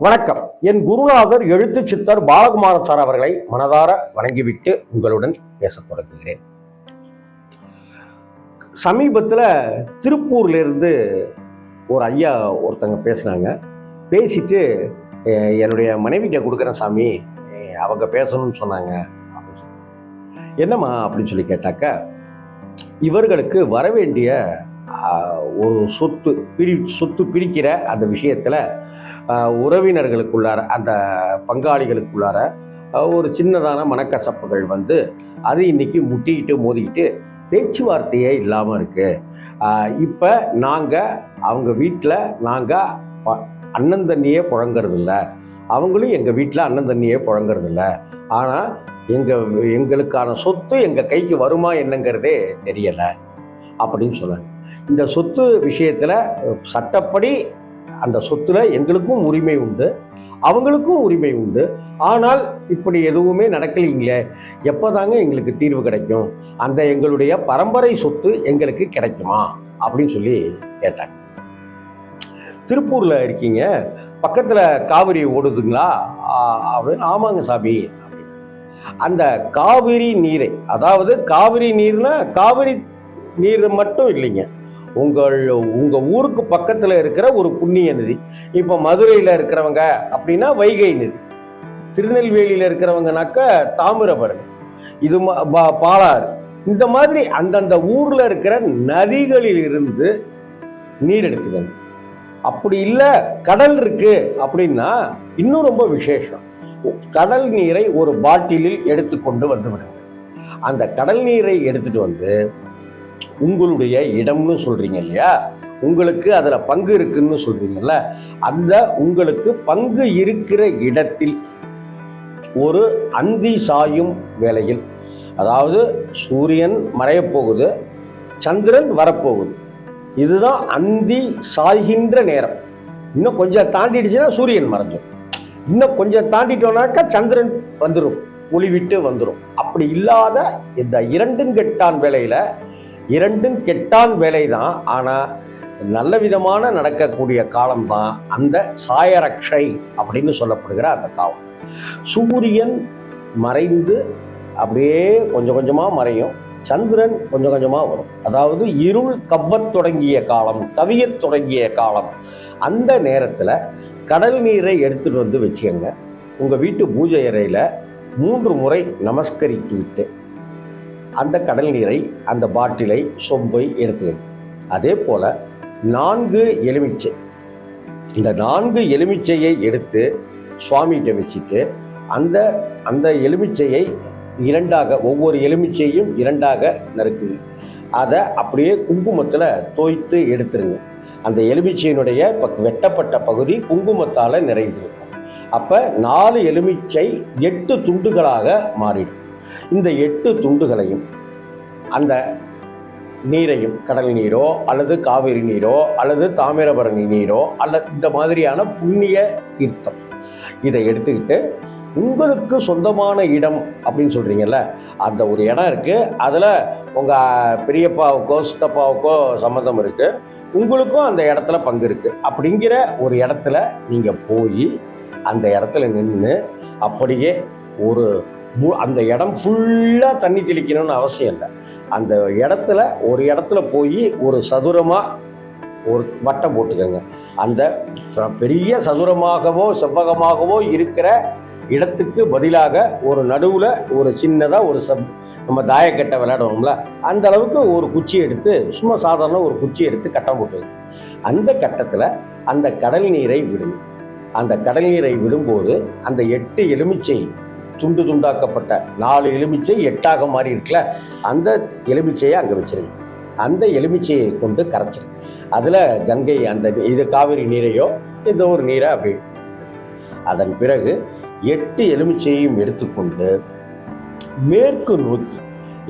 வணக்கம். என் குருநாதர் எழுத்து சித்தர் பாலகுமார சார் அவர்களை மனதார வணங்கிவிட்டு உங்களுடன் பேசத் தொடங்குகிறேன். சமீபத்தில் திருப்பூர்ல இருந்து ஒரு ஐயா ஒருத்தங்க பேசுனாங்க. பேசிட்டு என்னுடைய மனைவிக்கு கொடுக்குறேன் சாமி. அவங்க பேசணும்னு சொன்னாங்க. அப்படின்னு என்னம்மா அப்படின்னு சொல்லி கேட்டாக்க இவர்களுக்கு வரவேண்டிய ஆஹ், ஒரு சொத்து பிரி சொத்து பிரிக்கிற அந்த விஷயத்தில் உறவினர்களுக்குள்ளார அந்த பங்காளிகளுக்குள்ளார ஒரு சின்னதான மனக்கசப்புகள் வந்து அது இன்னைக்கு முட்டிக்கிட்டு மோதிக்கிட்டு பேச்சுவார்த்தையே இல்லாமல் இருக்குது இப்போ நாங்கள் அவங்க வீட்டில் நாங்கள் அண்ணன் தண்ணியே புழங்குறதில்ல. அவங்களும் எங்கள் வீட்டில் அண்ணன் தண்ணியே புழங்குறதில்ல. ஆனால் எங்கள் எங்களுக்கான சொத்து எங்கள் கைக்கு வருமா என்னங்கிறதே தெரியலை. அப்படின்னு சொன்னாங்க இந்த சொத்து விஷயத்தில் சட்டப்படி அந்த சொத்துல எங்களுக்கும் உரிமை உண்டு அவங்களுக்கும் உரிமை உண்டு. ஆனால் இப்படி எதுவுமே நடக்கலைங்களே எப்போதாங்க எங்களுக்கு தீர்வு கிடைக்கும்? அந்த எங்களுடைய பரம்பரை சொத்து எங்களுக்கு கிடைக்குமா? அப்படின்னு சொல்லி கேட்டாங்க. திருப்பூர்ல இருக்கீங்க பக்கத்துல காவிரி ஓடுதுங்களா? அப்படின்னு ஆமாங்க சாமி அந்த காவிரி நீரை அதாவது காவிரி நீர்னா காவிரி நீர் மட்டும் இல்லைங்க. உங்கள் உங்கள் ஊருக்கு பக்கத்தில் இருக்கிற ஒரு புண்ணிய நதி. இப்போ மதுரையில் இருக்கிறவங்க அப்படின்னா வைகை நதி. திருநெல்வேலியில் இருக்கிறவங்கனாக்க தாமிரபரணி. இது ம- பாலாறு. இந்த மாதிரி அந்தந்த ஊரில் இருக்கிற நதிகளில் இருந்து நீர் எடுத்துக்கணும் அப்படி இல்லை கடல் இருக்கு அப்படின்னா இன்னும் ரொம்ப விசேஷம். கடல் நீரை ஒரு பாட்டிலில் எடுத்துக்கொண்டு வந்து விடுங்க. அந்த கடல் நீரை எடுத்துட்டு வந்து உங்களுடைய இடம்னு சொல்கிறீங்க இல்லையா? உங்களுக்கு அதில் பங்கு இருக்குன்னு சொல்கிறீங்கல்ல அந்த உங்களுக்கு பங்கு இருக்கிற இடத்தில் ஒரு அந்தி சாயும் வேளையில் அதாவது சூரியன் மறையப் போகுது சந்திரன் வரப்போகுது. இதுதான் அந்தி சாய்கின்ற நேரம். இன்னும் கொஞ்சம் தாண்டிடுச்சுன்னா சூரியன் மறைஞ்சிடும் இன்னும் கொஞ்சம் தாண்டிட்டோம்னாக்கா சந்திரன் வந்துடும் ஒளி விட்டு வந்துடும் அப்படி இல்லாத இந்த இரண்டும் கெட்டான் வேலையில் இரண்டும் கெட்டான் வேலை தான் ஆனால் நல்ல விதமான நடக்கக்கூடிய காலம்தான் அந்த சாயரக்ஷை அப்படின்னு சொல்லப்படுகிற அந்த காலம். சூரியன் மறைந்து அப்படியே கொஞ்சம் கொஞ்சமாக மறையும் சந்திரன் கொஞ்சம் கொஞ்சமாக வரும். அதாவது இருள் கவ்வத் தொடங்கிய காலம் கவியத் தொடங்கிய காலம். அந்த நேரத்தில் கடல் நீரை எடுத்துகிட்டு வந்து வச்சுக்கோங்க. உங்கள் வீட்டு பூஜை அறையில் மூன்று முறை நமஸ்கரித்து விட்டு அந்த கடல் நீரை அந்த பாட்டிலை சொம்பை எடுத்துக்கங்க அதே போல் நான்கு எலுமிச்சை. இந்த நான்கு எலுமிச்சையை எடுத்து சுவாமிகிட்ட வச்சுட்டு அந்த அந்த எலுமிச்சையை இரண்டாக ஒவ்வொரு எலுமிச்சையும் இரண்டாக நறுக்குங்க. அதை அப்படியே குங்குமத்தில் தோய்த்து எடுத்துருங்க. அந்த எலுமிச்சையினுடைய பக்- வெட்டப்பட்ட பகுதி குங்குமத்தால் நிறைந்திருக்கும். அப்போ நாலு எலுமிச்சை எட்டு துண்டுகளாக மாறிடும். இந்த எட்டு துண்டுகளையும் அந்த நீரையும் கடல் நீரோ அல்லது காவிரி நீரோ அல்லது தாமிரபரணி நீரோ அல்லது இந்த மாதிரியான புண்ணிய தீர்த்தம். இதை எடுத்துக்கிட்டு உங்களுக்கு சொந்தமான இடம் அப்படின்னு சொல்கிறீங்கல்ல அந்த ஒரு இடம் இருக்குது அதில் உங்கள் பெரியப்பாவுக்கோ சித்தப்பாவுக்கோ சம்மந்தம் இருக்குது உங்களுக்கும் அந்த இடத்துல பங்கு இருக்குது அப்படிங்கிற ஒரு இடத்துல நீங்கள் போய் அந்த இடத்துல நின்று அப்படியே ஒரு அந்த இடம் ஃபுல்லாக தண்ணி தெளிக்கணும்னு அவசியம் இல்லை. அந்த இடத்துல ஒரு இடத்துல போய் ஒரு சதுரமாக ஒரு வட்டம் போட்டுக்கோங்க. அந்த பெரிய சதுரமாகவோ செவ்வகமாகவோ இருக்கிற இடத்துக்கு பதிலாக ஒரு நடுவில் ஒரு சின்னதாக ஒரு சப் நம்ம தாயக்கட்டை விளையாடுவோம்ல அந்த அளவுக்கு ஒரு குச்சி எடுத்து சும்மா சாதாரண ஒரு குச்சி எடுத்து கட்டம் போட்டு அந்த கட்டத்தில் அந்த கடல் நீரை விடும். அந்த கடல் நீரை விடும்போது அந்த எட்டு எலுமிச்சை துண்டு துண்டாக்கப்பட்ட நாலு எலுமிச்சை எட்டாக மாறி இருக்குல்ல அந்த எலுமிச்சையை அங்கே வச்சிருங்க. அந்த எலுமிச்சையை கொண்டு கரைச்சிருங்க. அதில் கங்கை அந்த இது காவிரி நீரையோ இந்த ஒரு நீரை அப்படி அதன் பிறகு எட்டு எலுமிச்சையும் எடுத்துக்கொண்டு மேற்கு நோக்கி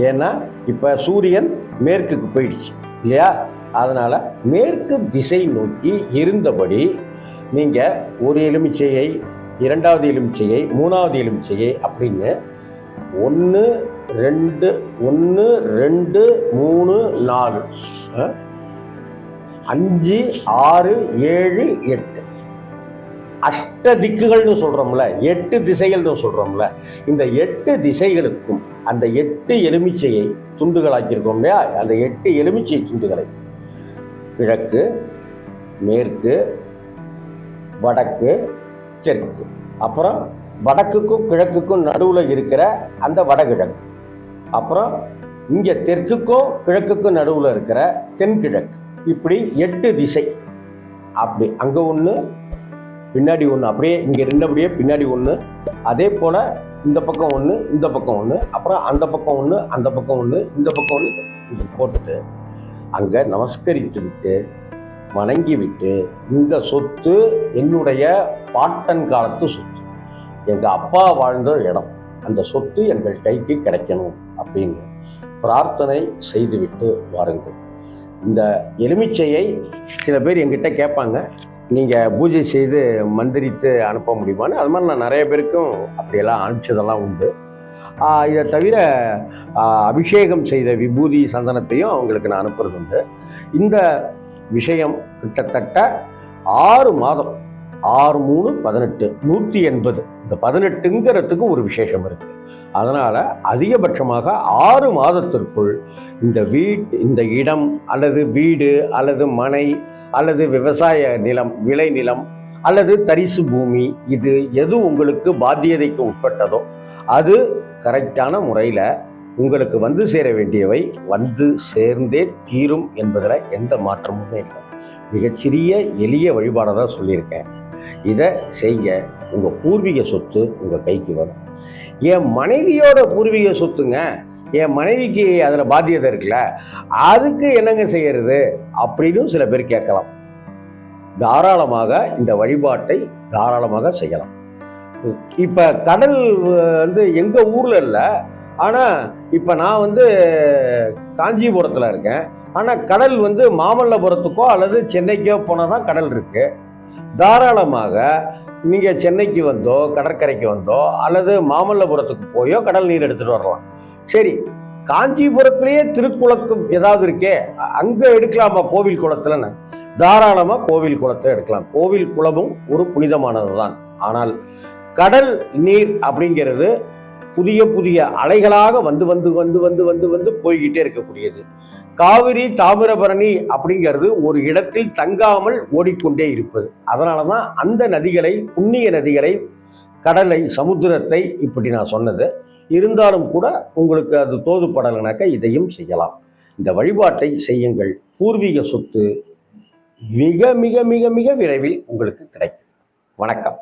ஏன்னா இப்போ சூரியன் மேற்குக்கு போயிடுச்சு இல்லையா? அதனால் மேற்கு திசை நோக்கி இருந்தபடி நீங்கள் ஒரு எலுமிச்சையை இரண்டாவது எலுமிச்சையை மூணாவது எலுமிச்சையை அப்படின்னு ஒன்று ரெண்டு ஒன்று ரெண்டு மூணு நாலு அஞ்சு ஆறு ஏழு எட்டு. அஷ்ட திக்குகள்னு சொல்கிறோம்ல எட்டு திசைகள்னு சொல்கிறோம்ல இந்த எட்டு திசைகளுக்கும் அந்த எட்டு எலுமிச்சையை துண்டுகளாக்கியிருக்கோம் இல்லையா? அந்த எட்டு எலுமிச்சை துண்டுகளை. கிழக்கு மேற்கு வடக்கு தெற்கு. அப்புறம் வடக்குக்கும் கிழக்குக்கும் நடுவில் இருக்கிற அந்த வடகிழக்கு. அப்புறம் இங்கே தெற்குக்கும் கிழக்குக்கும் நடுவில் இருக்கிற தென்கிழக்கு. இப்படி எட்டு திசை. அப்படி அங்கே ஒன்று பின்னாடி ஒன்று அப்படியே இங்கே இருந்தபடியே பின்னாடி ஒன்று அதே போல் இந்த பக்கம் ஒன்று இந்த பக்கம் ஒன்று அப்புறம் அந்த பக்கம் ஒன்று அந்த பக்கம் ஒன்று இந்த பக்கம் ஒன்று இப்படி போட்டுட்டு அங்கே நமஸ்கரித்து விட்டு வணங்கிவிட்டு இந்த சொத்து என்னுடைய பாட்டன் காலத்து சொத்து. எங்கள் அப்பா வாழ்ந்த இடம். அந்த சொத்து எங்கள் கைக்கு கிடைக்கணும் அப்படின்னு பிரார்த்தனை செய்துவிட்டு வாருங்கள். இந்த எலுமிச்சையை சில பேர் எங்கிட்ட கேட்பாங்க. நீங்கள் பூஜை செய்து மந்திரித்து அனுப்ப முடியுமான்னு? அது மாதிரி நான் நிறைய பேருக்கும் அப்படியெல்லாம் அனுப்பிச்சதெல்லாம் உண்டு. இதை தவிர அபிஷேகம் செய்த விபூதி சந்தனத்தையும் அவங்களுக்கு நான் அனுப்புறது உண்டு இந்த விஷயம் கிட்டத்தட்ட ஆறு மாதம். ஆறு மூணு பதினெட்டு நூற்றி எண்பது. இந்த பதினெட்டுங்கிறதுக்கு ஒரு விசேஷம் இருக்கு. அதனால் அதிகபட்சமாக ஆறு மாதத்திற்குள் இந்த வீட் இந்த இடம் அல்லது வீடு அல்லது மனை அல்லது விவசாய நிலம் விளை நிலம் அல்லது தரிசு பூமி இது எது உங்களுக்கு பாத்தியதைக்கு உட்பட்டதோ அது கரெக்டான முறையில் உங்களுக்கு வந்து சேர வேண்டியவை வந்து சேர்ந்தே தீரும் என்பதில் எந்த மாற்றமுமே இல்லை. மிகச்சிறிய எளிய வழிபாடை தான் சொல்லியிருக்கேன். இதை செய்ய உங்கள் பூர்வீக சொத்து உங்கள் கைக்கு வரும். என் மனைவியோட பூர்வீக சொத்துங்க. என் மனைவிக்கு அதில் பாத்தியதை இருக்குல்ல. அதுக்கு என்னங்க செய்யறது? அப்படின்னு சில பேர் கேட்கலாம். தாராளமாக இந்த வழிபாட்டை தாராளமாக செய்யலாம். இப்போ கடல் வந்து எங்கள் ஊரில் இல்லை ஆனால் இப்போ நான் வந்து காஞ்சிபுரத்தில் இருக்கேன். ஆனால் கடல் வந்து மாமல்லபுரத்துக்கோ அல்லது சென்னைக்கோ போனால் தான் கடல் இருக்குது தாராளமாக நீங்கள் சென்னைக்கு வந்தோ கடற்கரைக்கு வந்தோ அல்லது மாமல்லபுரத்துக்கு போயோ கடல் நீர் எடுத்துகிட்டு வரலாம். சரி காஞ்சிபுரத்திலேயே திருக்குளத்து ஏதாவது இருக்கே அங்கே எடுக்கலாமா கோவில் குளத்துலன்னு? தாராளமாக கோவில் குளத்தை எடுக்கலாம். கோவில் குளமும் ஒரு புனிதமானது தான் ஆனால் கடல் நீர் அப்படிங்கிறது புதிய புதிய அலைகளாக வந்து வந்து வந்து வந்து வந்து வந்து போய்கிட்டே இருக்கக்கூடியது. காவிரி தாமிரபரணி அப்படிங்கிறது ஒரு இடத்தில் தங்காமல் ஓடிக்கொண்டே இருப்பது. அதனால தான் அந்த நதிகளை புண்ணிய நதிகளை கடலை சமுத்திரத்தை இப்படி நான் சொன்னது. இருந்தாலும் கூட உங்களுக்கு அது தோதுப்படலைனாக்கா இதையும் செய்யலாம். இந்த வழிபாட்டை செய்யுங்கள். பூர்வீக சொத்து மிக மிக மிக மிக விரைவில் உங்களுக்கு கிடைக்கும். வணக்கம்.